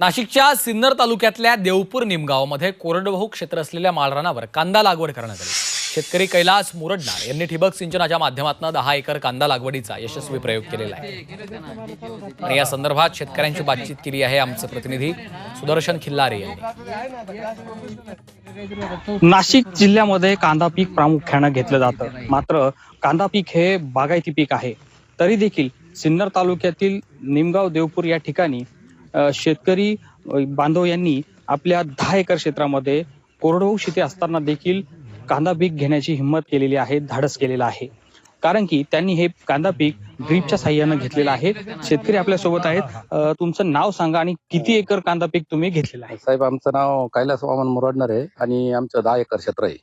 नाशिकच्या सिन्नर तालुक्यातल्या देवपूर निमगावमध्ये कोरडवाहू क्षेत्र असलेल्या माळरानावर कांदा लागवड करण्यात आली. शेतकरी कैलास मुरडणार यांनी ठिबक सिंचनाच्या माध्यमातून दहा एकर कांदा लागवडीचा यशस्वी प्रयोग केलेला आहे. आणि या संदर्भात शेतकऱ्यांची बातचीत केली आहे आमचे प्रतिनिधी सुदर्शन खिल्लारे यांनी. नाशिक जिल्ह्यामध्ये कांदा पीक प्रामुख्यानं घेतलं जातं. मात्र कांदा पीक हे बागायती पीक आहे. तरी देखील सिन्नर तालुक्यातील निमगाव देवपूर या ठिकाणी शेतकरी बांधव यांनी आपल्या दहा एकर क्षेत्रामध्ये कोरडवाहू शेती असताना देखील कांदा पीक घेण्याची हिंमत केलेली आहे धाडस केलेलं आहे. कारण की त्यांनी हे कांदा पीक ड्रीपच्या साह्यानं घेतलेलं आहे. शेतकरी आपल्यासोबत आहेत तुमचं नाव सांगा आणि किती एकर कांदा पीक तुम्ही घेतलेलं आहे? साहेब आमचं नाव कैलास वामन मुरडणार आहे आणि आमचं दहा एकर क्षेत्र आहे.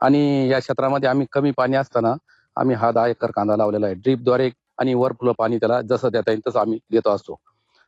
आणि या क्षेत्रामध्ये आम्ही कमी पाणी असताना आम्ही हा दहा एकर कांदा लावलेला आहे. ड्रीपद्वारे आणि वर फुलं पाणी त्याला जसं देता येईल तसं आम्ही देतो असतो.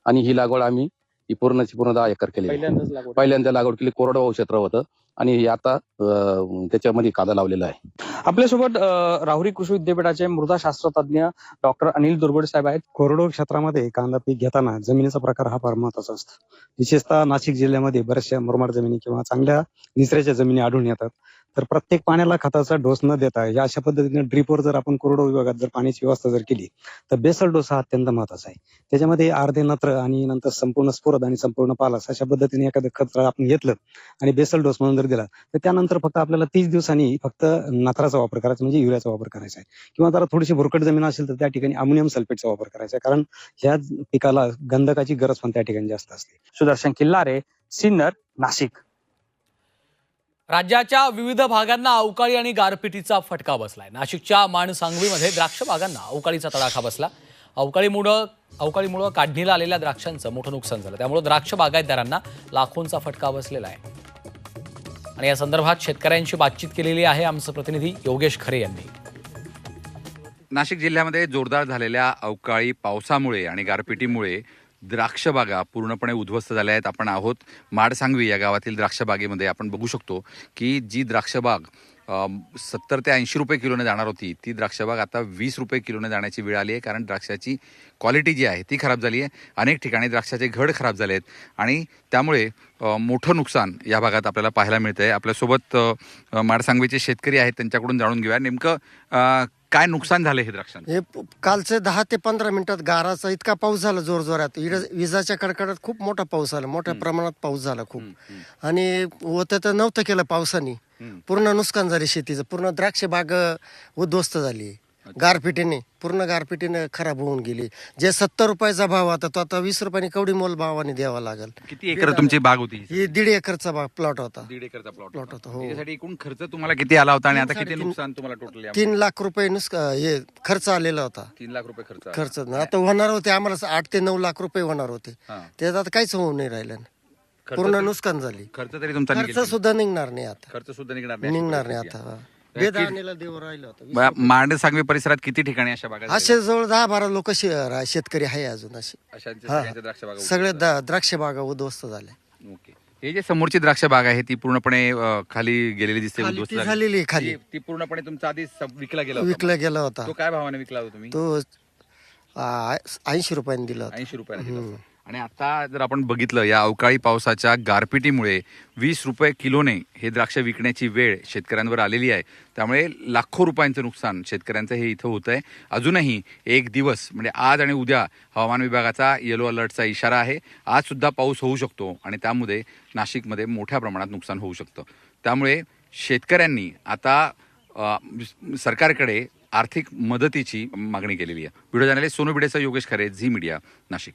आणि ही लागवड आम्ही ही पूर्णची पूर्ण दहा एकर केली आहे. पहिल्यांदाच लागवड. पहिल्यांदा लागवड केली कोरडवाहू क्षेत्र होतं आणि हे आता अं, त्याच्यामध्ये कांदा लावलेला आहे. आपल्यासोबत अ, राहुरी कृषी विद्यापीठाचे मृदाशास्त्र तज्ज्ञ डॉक्टर अनिल दुर्गोडे साहेब आहेत. कोरडवाहू क्षेत्रामध्ये कांदा पीक घेताना जमिनीचा प्रकार हा फार महत्त्वाचा असतो. विशेषतः नाशिक जिल्ह्यामध्ये बऱ्याचशा मुरमाड जमिनी किंवा चांगल्या निचऱ्याच्या जमिनी आढळून येतात. तर प्रत्येक पाण्याला खताचा डोस न देता या अशा पद्धतीने ड्रीपवर जर आपण कोरडो विभागात जर पाण्याची व्यवस्था जर केली तर बेसल डोस हा अत्यंत महत्त्वाचा आहे. त्याच्यामध्ये अर्धे नत्र आणि नंतर संपूर्ण स्फुरद आणि संपूर्ण पालास अशा पद्धतीने एखादं खत आपण घेतलं आणि बेसल डोस म्हणून जर दिला तर त्यानंतर फक्त आपल्याला तीस दिवसांनी फक्त नत्राचा वापर करायचा म्हणजे युरियाचा वापर करायचा आहे. किंवा जरा थोडीशी भुरकट जमीन असेल तर त्या ठिकाणी अमोनियम सल्फेटचा वापर करायचा आहे. कारण ह्या पिकाला गंधकाची गरज पण त्या ठिकाणी जास्त असते. सुदर्शन किल्लारे सिन्नर नाशिक. राज्याच्या विविध भागांना अवकाळी आणि गारपिटीचा फटका बसलाय. नाशिकच्या माणसांगवीमध्ये द्राक्ष बागांना अवकाळीचा तडाखा बसला. अवकाळीमुळं अवकाळीमुळं काढणीला आलेल्या द्राक्षांचं मोठं नुकसान झालं. त्यामुळे द्राक्ष बागायतदारांना लाखोंचा फटका बसलेला आहे. आणि या संदर्भात शेतकऱ्यांशी बातचीत केलेली आहे आमचं प्रतिनिधी योगेश खरे यांनी. नाशिक जिल्ह्यामध्ये जोरदार झालेल्या अवकाळी पावसामुळे आणि गारपिटीमुळे द्राक्ष बागा पूर्णपणे उद्ध्वस्त झाल्या आहेत. आपण आहोत माडसांगवी या गावातील द्राक्षबागेमध्ये आपण बघू शकतो की जी द्राक्षबाग सत्तर ते ऐंशी रुपये किलोने जाणार होती ती द्राक्षबाग आता वीस रुपये किलोने जाण्याची वेळ आली आहे कारण द्राक्षाची क्वालिटी जी आहे ती खराब झाली आहे. अनेक ठिकाणी द्राक्षाचे घड खराब झाले आहेत. आणि त्यामुळे मोठं नुकसान या भागात आपल्याला पाहायला मिळतं आहे आपल्यासोबत माडसांगवीचे शेतकरी आहेत त्यांच्याकडून जाणून घेऊया. नेमकं काय नुकसान झालं हे द्राक्षांचं? हे प- कालचे दहा ते पंधरा मिनिटात गाराचा इतका पाऊस झाला जोर जोरात विजाच्या कडकडात खूप मोठा पाऊस आला मोठ्या प्रमाणात पाऊस झाला खूप. आणि होतं तर नव्हतं केलं पावसाने. पूर्ण नुकसान झाले शेतीचं. पूर्ण द्राक्ष बाग अ, उद्ध्वस्त झाली. गारपिटीने पूर्ण गारपिटीने खराब होऊन गेली. जे सत्तर रुपयाचा भाव होता तो आता वीस रुपयाने कवडी मोल भावाने द्यावा लागेल. किती एकर तुमची बाग होती? ही दीड एकरचा बाग प्लॉट होता. दीड एकरचा प्लॉट प्लॉट होता. हो. त्याच्यासाठी एकूण खर्च तुम्हाला किती आला होता आणि आता किती नुकसान तुम्हाला टोटल तीन लाख रुपये नुसका हे खर्च आलेला होता. तीन लाख रुपये खर्च आला. खर्च आता होणार होते आम्हाला आठ ते नऊ लाख रुपये होणार होते. हा. त्यात आता काहीच होऊ नाही राहिलं. खर्च पूर्ण तरी- नुकसान झाली. खर्च तरी तुमचा खर्च सुद्धा निघणार नाही आता. खर्च सुद्धा निघणार नाही. निघणार नाही आता बेदाणीला देव राहिलं होतं मांड सांगवी परिसरात किती ठिकाणी अशा बागा झाल्या? असे जवळ दहा बारा लोक शेतकरी आहे अजून असे अशांच्या हा. सगळ्यांच्या द्राक्ष बागा सगळे दा- द्राक्ष बागा उद्ध्वस्त झाल्या. ओके हे जे समोरची द्राक्ष बाग आहे ती पूर्णपणे अ, खाली गेलेली दिसते खाली उद्ध्वस्त ती झाली. झालेली आहे खाली ती- ती पूर्णपणे तुमचा आधी सब- विकला गेला होता. विकला गेला होता तो काय भावाने विकला होता तुम्ही तो ऐंशी रुपयांनी दिला होता ऐंशी रुपयाला दिला होता. आणि आता जर आपण बघितलं या अवकाळी पावसाच्या गारपिटीमुळे वीस रुपये किलोने हे द्राक्ष विकण्याची वेळ शेतकऱ्यांवर आलेली आहे. त्यामुळे लाखो रुपयांचं नुकसान शेतकऱ्यांचं हे इथं होत आहे अजूनही एक दिवस म्हणजे आज आणि उद्या हवामान विभागाचा येलो अलर्टचा इशारा आहे. आजसुद्धा पाऊस होऊ शकतो आणि त्यामुळे नाशिकमध्ये मोठ्या प्रमाणात नुकसान होऊ शकतं. त्यामुळे शेतकऱ्यांनी आता सरकारकडे आर्थिक मदतीची मागणी केलेली आहे. व्हिडिओ जर्नलिस्ट सोनू भिडेचा योगेश खरे झी मीडिया नाशिक.